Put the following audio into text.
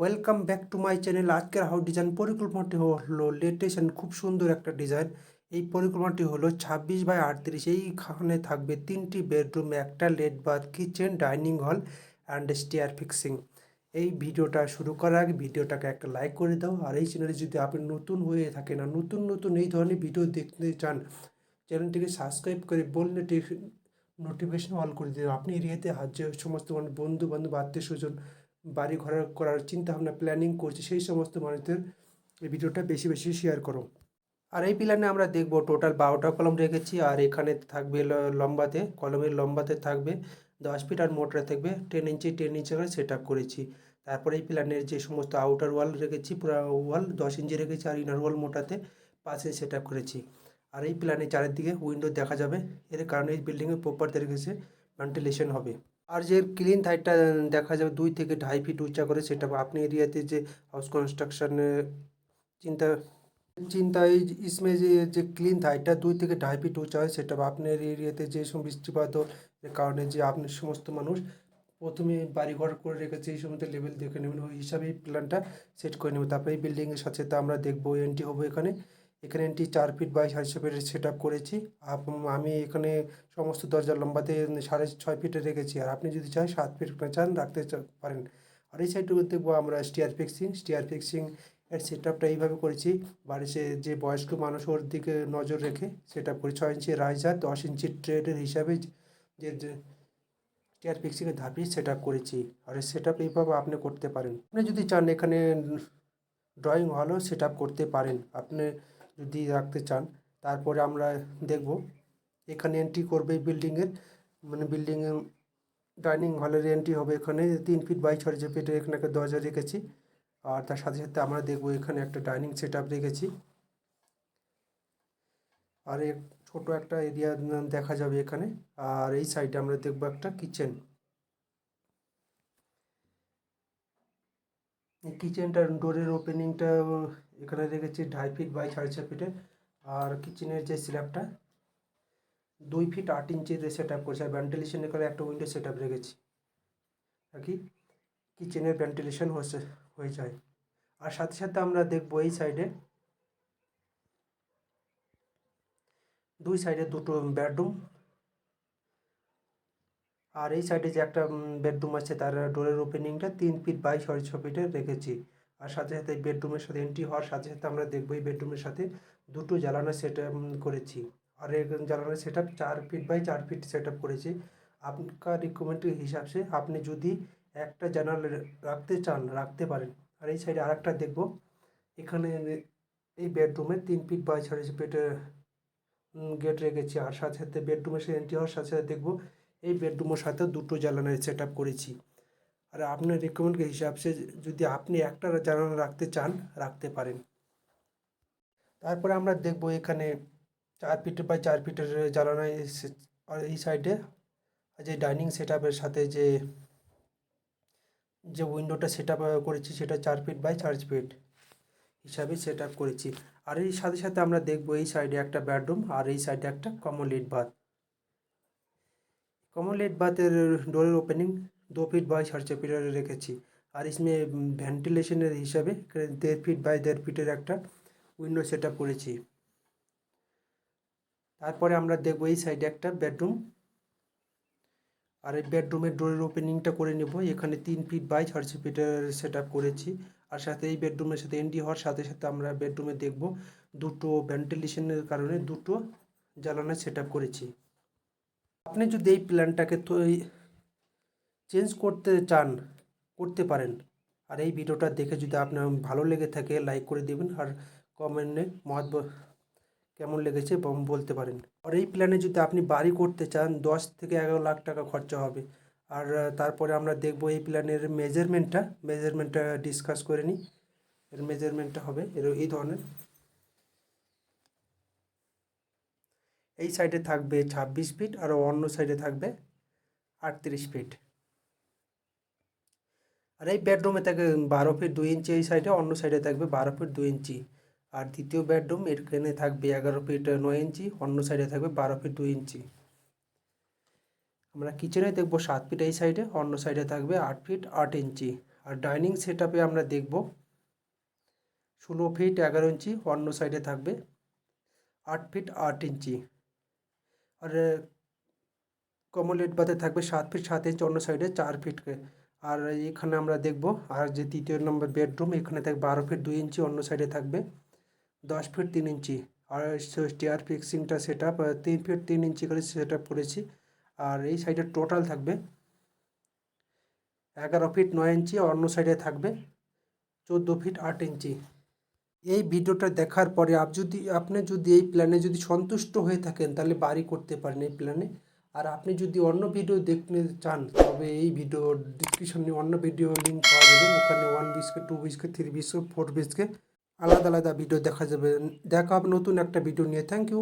Welcome back to my channel আজকের how design পরিকল্পনাটি হলো লেটেস্ট অ্যান্ড খুব সুন্দর একটা ডিজাইন এই পরিকল্পনাটি হলো ছাব্বিশ বাই আটত্রিশ। এইখানে থাকবে তিনটি বেডরুম একটা lat bath kitchen dining hall and stair fixing এই ভিডিওটা শুরু করার আগে ভিডিওটাকে একটা লাইক করে দাও। আর এই চ্যানেলে যদি আপনি নতুন হয়ে থাকেন আর নতুন নতুন এই ধরনের ভিডিও দেখতে চান চ্যানেলটিকে সাবস্ক্রাইব করে বললে নোটিফিকেশন অল করে দিন আপনি এরিয়াতে যে সমস্ত বন্ধু বান্ধব আত্মীয় স্বজন বাড়ি ঘর করার চিন্তা ভাবনা প্ল্যানিং করছে, সেই সমস্ত মানুষদের এই ভিডিওটা বেশি বেশি শেয়ার করো। আর এই প্ল্যানে আমরা দেখব টোটাল বারোটা কলম রেখেছি, আর এখানে থাকবে লম্বাতে কলমের লম্বাতে থাকবে দশ ফিট আর মোটরে থাকবে টেন ইঞ্চি টেন ইঞ্চি করে সেট আপ করেছি। তারপরে এই প্ল্যানের যে সমস্ত আউটার ওয়াল রেখেছি, পুরো ওয়াল দশ ইঞ্চি রেখেছি আর ইনার ওয়াল মোটাতে ইঞ্চি সেট আপ করেছি। আর এই প্ল্যানে চারিদিকে উইন্ডো দেখা যাবে, এর কারণে এই বিল্ডিংয়ের প্রপার তরিকে ভেন্টিলেশন হবে। আর যে ক্লিন থাইটটা দেখা যাবে দুই থেকে ঢাই ফিট উঁচা করে, সেটা আপনি এরিয়াতে যে হাউস কনস্ট্রাকশনের চিন্তা চিন্তা এই ইসমে যে যে ক্লিন থাইটটা দুই থেকে ঢাই ফিট উঁচা হয়, সেটা আপনার এরিয়াতে যে সব বৃষ্টিপাত কারণে যে আপনি সমস্ত মানুষ প্রথমে বাড়িঘর করে রেখেছে, এই সমস্ত লেভেল দেখে নেবেন। ওই হিসাবেই প্ল্যানটা সেট করে নেবেন তারপরে এই বিল্ডিংয়ের সাথে তো আমরা দেখব এন্ট্রি হব এখানে। এখানে এন্ট্রি চার ফিট বাই সাড়ে ছয় ফিটের সেট আপ করেছি আমি এখানে সমস্ত দরজার লম্বাতে সাড়ে ছয় ফিটে রেখেছি। আর আপনি যদি চান সাত ফিট চান, রাখতে পারেন। আর এই সাইডে দেখব আমরা স্টিয়ার ফিক্সিং স্টিয়ার ফিক্সিং এর সেট আপটা এইভাবে করেছি। বাড়িতে যে বয়স্ক মানুষ ওর দিকে নজর রেখে সেট আপ করি। ছয় ইঞ্চি রাইজার দশ ইঞ্চি ট্রেডের হিসাবে যে চেয়ার ফিক্সিংয়ের ধাপি সেট আপ করেছি। আর সেট আপ এইভাবে আপনি করতে পারেন। আপনি যদি চান এখানে ড্রয়িং হলও সেট আপ করতে পারেন। আপনি যদি রাখতে চান, তারপরে আমরা দেখব। এখানে এন্ট্রি করবে বিল্ডিংয়ের মানে বিল্ডিংয়ের ডাইনিং হলের এন্ট্রি হবে এখানে। তিন ফিট বাই ছয় যে ফিটের এখানে একটা দরজা রেখেছি। আর তার সাথে সাথে আমরা দেখব এখানে একটা ডাইনিং সেট রেখেছি। আর এক ছোট একটা এরিয়া দেখা যাবে এখানে। আর এই সাইডে আমরা দেখব একটা কিচেন কিচেনটার ডোরের ওপেনিংটা এখানে রেখেছি ঢাই ফিট বাই সাড়ে ছয় ফিটে আর কিচেনের যে স্ল্যাবটা দুই ফিট আট ইঞ্চির সেট আপ করেছি। আর ভেন্টিলেশন এখানে একটা উইন্ডো সেট আপ রেখেছি। আর কি? কিচেনের ভেন্টিলেশন হয়ে যায়। আর সাথে সাথে আমরা দেখব এই সাইডে দুই সাইডে দুটো বেডরুম আর এই সাইডে যে একটা বেডরুম আছে, তার ডোরের ওপেনিংটা তিন ফিট বাই সাড়ে ছ ফিটে রেখেছি। আর সাথে সাথে বেডরুমের সাথে এন্ট্রি হওয়ার সাথে সাথে আমরা দেখব এই বেডরুমের সাথে দুটো জ্বালানো সেট করেছি। আর এই জ্বালানো সেট আপ চার ফিট বাই চার ফিট সেট আপ করেছি। আপনার রিকমেন্ডের হিসাব সে আপনি যদি একটা জানালা রাখতে চান, রাখতে পারেন। আর এই সাইডে আরেকটা দেখব। এখানে এই বেডরুমে তিন ফিট বাই সাড়ে ছ ফিটের গেট রেখেছি। আর সাথে সাথে বেডরুমের সাথে এন্ট্রি হওয়ার সাথে সাথে দেখব এই বেডরুমের সাথে দুটো জানালার সেট আপ করেছি। আর আপনার রিকমেন্ডকে হিসাব সে যদি আপনি একটা জানানো রাখতে চান, রাখতে পারেন। তারপরে আমরা দেখব এখানে চার ফিটের বাই চার ফিটের জানানো এই সাইডে যে ডাইনিং সেট সাথে যে যে উইন্ডোটা সেট করেছি সেটা চার ফিট বাই চার ফিট হিসাবে সেট করেছি। আর এই সাথে সাথে আমরা দেখব এই সাইডে একটা বেডরুম আর এই সাইডে একটা common lat bath common lat বাথের ডোরের ওপেনিং दो फीट बाई साढ़े चार ফিটের রেখেছি আর इसमें ভেন্টিলেশনের হিসাবে এখানে দেড় ফিট বাই দেড় ফিটের একটা উইন্ডো সেট আপ করেছি তারপরে আমরা দেখবো এই সাইডে একটা বেডরুম আর এই বেডরুমের ডোরের ওপেনিংটা করে নেব এখানে তিন ফিট বাই সাড়ে ছয় ফিটের সেট আপ করেছি আর সাথে এই বেডরুমের সাথে এন্ট্রি হওয়ার সাথে সাথে আমরা বেডরুমে দেখব দুটো ভেন্টিলেশনের কারণে দুটো জ্বালানা সেট আপ করেছি আপনি যদি এই প্ল্যানটাকে তো চেঞ্জ করতে চান, করতে পারেন। আর এই ভিডিওটা দেখে যদি আপনার ভালো লেগে থাকে, লাইক করে দেবেন আর কমেন্টে মত কেমন লেগেছে বম- বলতে পারেন। আর এই প্ল্যানে যদি আপনি বাড়ি করতে চান, দশ থেকে এগারো লাখ টাকা খরচা হবে। আর তারপরে আমরা দেখব এই প্ল্যানের মেজারমেন্টটা মেজারমেন্টটা ডিসকাস করে নিই। এর মেজারমেন্টটা হবে এর, এই ধরনের। এই সাইডে থাকবে ছাব্বিশ ফিট আর অন্য সাইডে থাকবে আটত্রিশ ফিট আর এই বেডরুমে থাকে বারো ফিট দুই ইঞ্চি এই সাইডে অন্য সাইডে থাকবে বারো ফিট দুই ইঞ্চি আর দ্বিতীয় বেডরুম এখানে থাকবে এগারো ফিট নয় ইঞ্চি অন্য সাইডে থাকবে বারো ফিট দুই ইঞ্চি আমরা কিচেনে দেখব সাত ফিট এই সাইডে অন্য সাইডে থাকবে আট ফিট আট ইঞ্চি আর ডাইনিং সেট আমরা দেখব ষোলো ফিট এগারো ইঞ্চি অন্য সাইডে থাকবে আট ফিট আট ইঞ্চি আর কমলেট বাতে থাকবে সাত ফিট সাত ইঞ্চি অন্য সাইডে চার ফিটকে আর এখানে আমরা দেখব, আর যে তৃতীয় নম্বর বেডরুম, এখানে থাকবে বারো ফিট দুই ইঞ্চি, অন্য সাইডে থাকবে দশ ফিট তিন ইঞ্চি। আর স্টেয়ার ফিক্সিংটা সেট আপ তিন ফিট তিন ইঞ্চি করে সেট আপ করেছি। আর এই সাইডে টোটাল থাকবে এগারো ফিট নয় ইঞ্চি, অন্য সাইডে থাকবে চোদ্দ ফিট আট ইঞ্চি। এই ভিডিওটা দেখার পরে, আপ যদি, আপনি যদি এই প্ল্যানে যদি সন্তুষ্ট হয়ে থাকেন, তাহলে বাড়ি করতে পারেন এই প্ল্যানে আর আপনি যদি অন্য ভিডিও দেখতে চান, তবে এই ভিডিও ডিসক্রিপশনে অন্য ভিডিও লিঙ্ক পাওয়া যাবে। ওখানে ওয়ান বিসকে টু বিসকে থ্রি বিসকে ফোর বিসকে আলাদা আলাদা ভিডিও দেখা যাবে। দেখা হবে নতুন একটা ভিডিও নিয়ে। Thank you